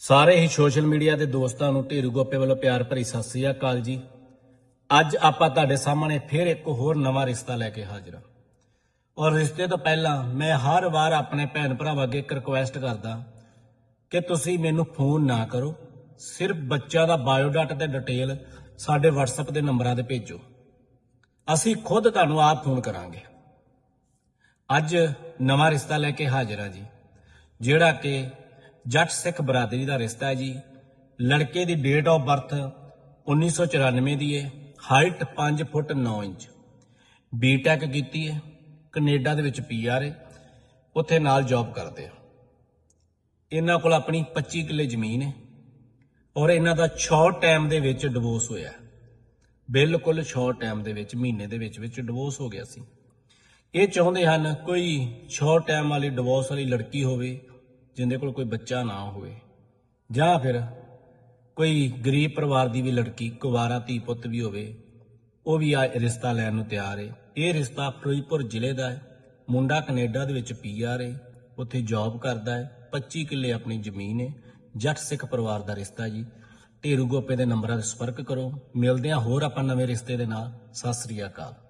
ਸਾਰੇ ਹੀ social media ਦੇ ਦੋਸਤਾਂ ਨੂੰ ਢੇਰੂ ਗੋਪੇ ਵੱਲੋਂ ਪਿਆਰ ਭਰੀ ਸਤਿ ਸ੍ਰੀ ਅਕਾਲ ਜੀ। ਅੱਜ ਆਪਾਂ ਤੁਹਾਡੇ ਸਾਹਮਣੇ ਫਿਰ ਇੱਕ ਹੋਰ ਨਵਾਂ ਰਿਸ਼ਤਾ ਲੈ ਕੇ ਹਾਜ਼ਰ ਹਾਂ। ਔਰ ਰਿਸ਼ਤੇ ਤੋਂ ਪਹਿਲਾਂ ਮੈਂ ਹਰ ਵਾਰ ਆਪਣੇ ਭੈਣ ਭਰਾਵਾਂ ਅੱਗੇ ਇੱਕ ਰਿਕੁਐਸਟ ਕਰਦਾ ਕਿ ਤੁਸੀਂ ਮੈਨੂੰ ਫੋਨ ਨਾ ਕਰੋ। ਸਿਰਫ ਬੱਚਾ ਦਾ ਬਾਇਓਡਾਟਾ ਤੇ ਡਿਟੇਲ ਸਾਡੇ WhatsApp ਦੇ ਨੰਬਰਾਂ ਤੇ ਭੇਜੋ। ਅਸੀਂ ਖੁਦ ਤੁਹਾਨੂੰ ਆਪ ਫੋਨ ਕਰਾਂਗੇ। ਅੱਜ ਨਵਾਂ ਰਿਸ਼ਤਾ ਲੈ ਕੇ ਹਾਜ਼ਰ ਹਾਂ ਜੀ, ਜਿਹੜਾ ਕਿ ਜੱਟ ਸਿੱਖ ਬਰਾਦਰੀ ਦਾ ਰਿਸ਼ਤਾ ਹੈ ਜੀ। ਲੜਕੇ ਦੀ ਡੇਟ ਆਫ ਬਰਥ 1994 ਦੀ ਹੈ। ਹਾਈਟ 5 ਫੁੱਟ 9 ਇੰਚ। ਬੀਟੈਕ ਕੀਤੀ ਹੈ। ਕੈਨੇਡਾ ਦੇ ਵਿੱਚ ਪੀਆਰ ਹੈ। ਉੱਥੇ ਨਾਲ ਜੌਬ ਕਰਦੇ ਆ। ਇਹਨਾਂ ਕੋਲ ਆਪਣੀ 25 ਕਿੱਲੇ ਜ਼ਮੀਨ ਹੈ। ਔਰ ਇਹਨਾਂ ਦਾ ਸ਼ਾਰਟ ਟਾਈਮ ਦੇ ਵਿੱਚ ਡਿਵੋਰਸ ਹੋਇਆ ਬਿਲਕੁਲ ਸ਼ਾਰਟ ਟਾਈਮ ਦੇ ਵਿੱਚ, ਮਹੀਨੇ ਦੇ ਵਿੱਚ ਵਿੱਚ ਡਿਵੋਰਸ ਹੋ ਗਿਆ ਸੀ। ਇਹ ਚਾਹੁੰਦੇ ਹਨ ਕੋਈ ਸ਼ਾਰਟ ਟਾਈਮ ਵਾਲੀ ਡਿਵੋਰਸ ਵਾਲੀ ਲੜਕੀ ਹੋਵੇ ਜਿੰਦੇ ਕੋਲ ਕੋਈ ਬੱਚਾ ਨਾ ਹੋਵੇ। ਜਾਂ ਫਿਰ ਕੋਈ ਗਰੀਬ ਪਰਿਵਾਰ ਦੀ ਵੀ ਲੜਕੀ, ਕੁਵਾਰਾ ਧੀ ਪੁੱਤ ਵੀ ਹੋਵੇ, ਉਹ ਵੀ ਆ ਰਿਸ਼ਤਾ ਲੈਣ ਨੂੰ ਤਿਆਰ ਹੈ ਇਹ ਰਿਸ਼ਤਾ ਫਿਰੋਜ਼ਪੁਰ ਜ਼ਿਲ੍ਹੇ ਦਾ ਹੈ ਮੁੰਡਾ ਕੈਨੇਡਾ ਦੇ ਵਿੱਚ ਪੀਆਰ ਹੈ ਉੱਥੇ ਜੌਬ ਕਰਦਾ ਹੈ 25 ਕਿੱਲੇ ਆਪਣੀ ਜ਼ਮੀਨ ਹੈ ਜੱਟ ਸਿੱਖ ਪਰਿਵਾਰ ਦਾ ਰਿਸ਼ਤਾ ਜੀ। ਢੇਰੂ ਗੋਪੇ ਦੇ ਨੰਬਰਾਂ ਤੇ ਸੰਪਰਕ ਕਰੋ। ਮਿਲਦੇ ਹਾਂ ਹੋਰ ਆਪਾਂ ਨਵੇਂ ਰਿਸ਼ਤੇ ਦੇ ਨਾਲ। ਸਤਿ ਸ੍ਰੀ ਅਕਾਲ।